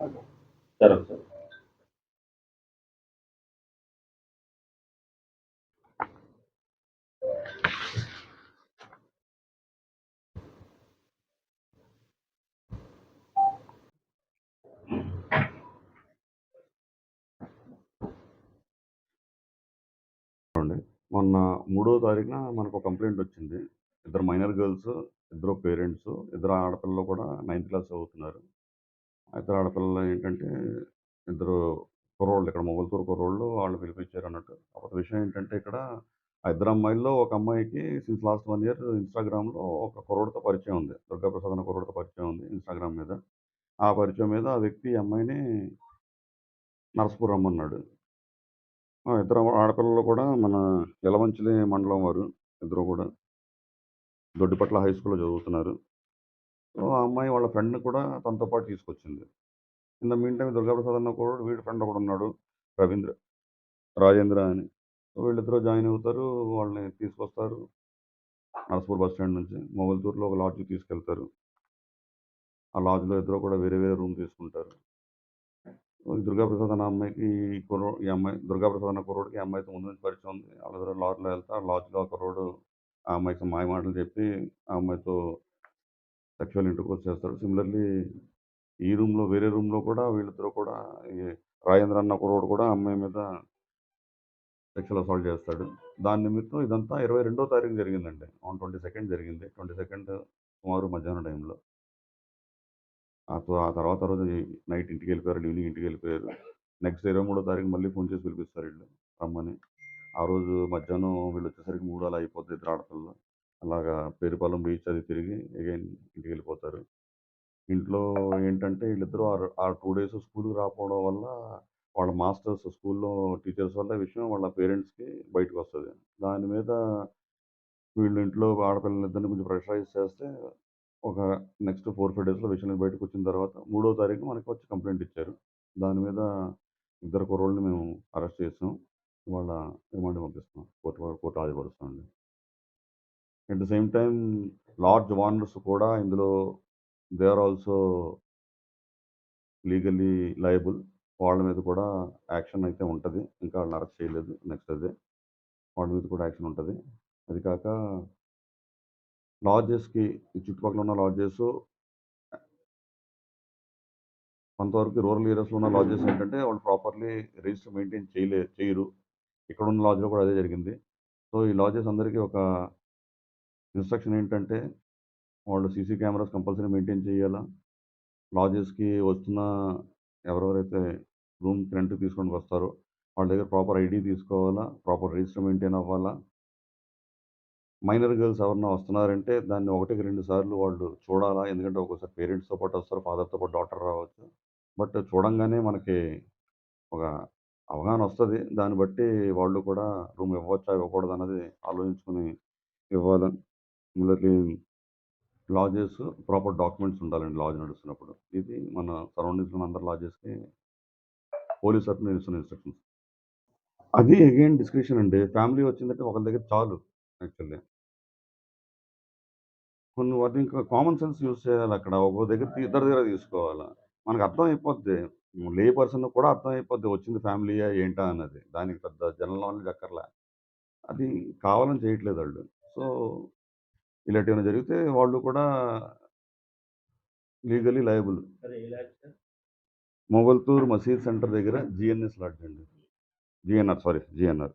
సరే సార్. మొన్న మూడో తారీఖున మనకు ఒక కంప్లైంట్ వచ్చింది. ఇద్దరు మైనర్ గర్ల్స్ ఇద్దరు పేరెంట్స్ ఇద్దరు ఆడపిల్లలు కూడా నైన్త్ క్లాస్ చదువుతున్నారు. ఇద్దరు ఆడపిల్లలు ఏంటంటే ఇద్దరు కుర్రోళ్ళు ఇక్కడ మొగల్తూరు కుర్రోళ్ళు వాళ్ళు పిలిపించారు అన్నట్టు. అప్పుడు విషయం ఏంటంటే ఇక్కడ ఆ ఇద్దరు అమ్మాయిల్లో ఒక అమ్మాయికి సిన్స్ లాస్ట్ వన్ ఇయర్ ఇన్స్టాగ్రామ్లో ఒక కుర్రోడితో పరిచయం ఉంది. దుర్గాప్రసాద్ అన్న కుర్రోడితో పరిచయం ఉంది ఇన్స్టాగ్రామ్ మీద. ఆ పరిచయం మీద ఆ వ్యక్తి అమ్మాయిని నరసపూర్ రమ్మన్నాడు ఇద్దరు ఆడపిల్లలు కూడా మన యలమంచిలి మండలం వారు ఇద్దరు కూడా దొడ్డిపట్ల హై స్కూల్లో చదువుతున్నారు. ఆ అమ్మాయి వాళ్ళ ఫ్రెండ్ని కూడా తనతో పాటు తీసుకొచ్చింది. In the mean time Durgaprasad అన్న కూడా వీడి ఫ్రెండ్ ఒకడు ఉన్నాడు రవీంద్ర రాజేంద్ర అని. వీళ్ళిద్దరూ జాయిన్ అవుతారు వాళ్ళని తీసుకొస్తారు. నరసపూర్ బస్ స్టాండ్ నుంచి మొగల్తూరులో ఒక లాడ్జ్కి తీసుకెళ్తారు. ఆ లాడ్జ్లో ఇద్దరు కూడా వేరే వేరే రూమ్ తీసుకుంటారు. దుర్గాప్రసాద్ అన్న అమ్మాయికి ఈ కుర్రో ఈ అమ్మాయి దుర్గాప్రసాద్ అన్న కుర్రోడికి ఈ అమ్మాయితో ముందు నుంచి పరిచయం ఉంది. వాళ్ళిద్దరు లాడ్జ్లో వెళ్తే ఆ లాడ్జ్లో ఆ కుర్రోడు ఆ అమ్మాయికి మాయ మాటలు చెప్పి ఆ అమ్మాయితో సెక్షువల్ ఇంటర్కోర్స్ చేస్తాడు. సిమిలర్లీ ఈ రూమ్లో వేరే రూమ్లో కూడా వీళ్ళిద్దరూ కూడా రాజేంద్ర అన్న కురోడు కూడా అమ్మాయి మీద సెక్షువల్ అసాల్ట్ చేస్తాడు. దాని నిమిత్తం ఇదంతా ఇరవై రెండో తారీఖు జరిగిందండి. ఆన్ ట్వంటీ సెకండ్ జరిగింది. ట్వంటీ సెకండ్ సుమారు మధ్యాహ్నం టైంలో. ఆ ఆ తర్వాత రోజు నైట్ ఇంటికి వెళ్ళిపోయారు. ఈవినింగ్ ఇంటికి వెళ్ళిపోయారు. నెక్స్ట్ ఇరవై మూడో తారీఖు మళ్ళీ ఫోన్ చేసి పిలిపిస్తారు వీళ్ళు రమ్మని. ఆ రోజు మధ్యాహ్నం వీళ్ళు వచ్చేసరికి మూడు అలా అయిపోతుంది ఇద్దరు ఆడపిల్లలు. అలాగా పేరుపాలెం బీచ్ అది తిరిగి అగైన్ ఇంటికి వెళ్ళిపోతారు ఇంట్లో ఏంటంటే వీళ్ళిద్దరూ ఆ- ఆ టూ డేస్ స్కూల్కి రాకపోవడం వల్ల వాళ్ళ మాస్టర్స్ స్కూల్లో టీచర్స్ వల్ల ఈ విషయం వాళ్ళ పేరెంట్స్కి బయటకు వస్తుంది దాని మీద వీళ్ళు ఇంట్లో ఆడపిల్లలిద్దరిని కొంచెం ప్రెషరైజ్ చేస్తే ఒక నెక్స్ట్ ఫోర్ ఫైవ్ డేస్లో విషయం బయటకు వచ్చిన తర్వాత మూడో తారీఖు మనకి వచ్చి కంప్లైంట్ ఇచ్చారు. దాని మీద ఇద్దరు కుర్రోళ్ళని మేము అరెస్ట్ చేసాం వాళ్ళ రిమాండ్ పంపిస్తాం court court హాజరుపరుస్తామండి. At the same time lodge owners కూడా ఇందులో they are also legally liable వాళ్ళ మీద కూడా యాక్షన్ అయితే ఉంటుంది. ఇంకా వాళ్ళని అరెస్ట్ చేయలేదు. నెక్స్ట్ అదే. వాళ్ళ మీద కూడా యాక్షన్ ఉంటుంది. అది కాక లాడ్జెస్కి ఈ చుట్టుపక్కల ఉన్న లాడ్జెస్ కొంతవరకు రూరల్ ఏరియాస్లో ఉన్న లాడ్జెస్ ఏంటంటే వాళ్ళు ప్రాపర్లీ రిజిస్టర్ మెయింటైన్ చేయలే చేయరు. ఇక్కడ ఉన్న లాడ్జ్లో కూడా అదే జరిగింది. సో ఈ లాడ్జెస్ అందరికీ ఒక ఇన్స్ట్రక్షన్ ఏంటంటే వాళ్ళు సీసీ కెమెరాస్ కంపల్సరీ మెయింటైన్ చేయాలా? లాజెస్కి వస్తున్న ఎవరెవరైతే రూమ్ రెంట్ తీసుకొని వస్తారో వాళ్ళ దగ్గర ప్రాపర్ ఐడి తీసుకోవాలా? ప్రాపర్ రిజిస్టర్ మెయింటైన్ అవ్వాలా? మైనర్ గర్ల్స్ ఎవరన్నా వస్తున్నారంటే దాన్ని ఒకటికి రెండు సార్లు వాళ్ళు చూడాలా? ఎందుకంటే ఒక్కోసారి పేరెంట్స్తో పాటు వస్తారు ఫాదర్తో పాటు డాక్టర్ రావచ్చు. బట్ చూడంగానే మనకి ఒక అవగాహన వస్తుంది. దాన్ని బట్టి వాళ్ళు కూడా రూమ్ ఇవ్వచ్చా? ఇవ్వకూడదు? అన్నది ఆలోచించుకుని ఇవ్వాలి. మిమ్మల్ని లాడ్జెస్ ప్రాపర్ డాక్యుమెంట్స్ ఉండాలండి లాడ్జ్ నడుస్తున్నప్పుడు. ఇది మన సరౌండింగ్స్లో అందరు లాడ్జెస్కి పోలీస్ తరఫున ఇస్తున్న ఇన్స్ట్రక్షన్స్. అది అగైన్ డిస్క్రిప్షన్ అండి. ఫ్యామిలీ వచ్చిందంటే ఒకరి దగ్గర చాలు యాక్చువల్లీ. కొన్ని వాటి ఇంకా కామన్ సెన్స్ యూస్ చేయాలి అక్కడ. ఒక దగ్గర ఇద్దరు ఇద్దరి దగ్గర తీసుకోవాలి. మనకు అర్థం అయిపోద్ది లే పర్సన్ కూడా అర్థం అయిపోద్ది వచ్చింది ఫ్యామిలీయా ఏంటా అన్నది. దానికి పెద్ద జనరల్ నాలెడ్జ్ అక్కర్లే. అది కావాలని చేయట్లేదు వాళ్ళు. సో ఇలాంటివి ఏమైనా జరిగితే వాళ్ళు కూడా లీగలీ లయబుల్. మొగల్తూర్ మసీద్ సెంటర్ దగ్గర జిఎన్ఎస్ లాడ్జ్ అండి జిఎన్ఆర్ సారీ జిఎన్ఆర్.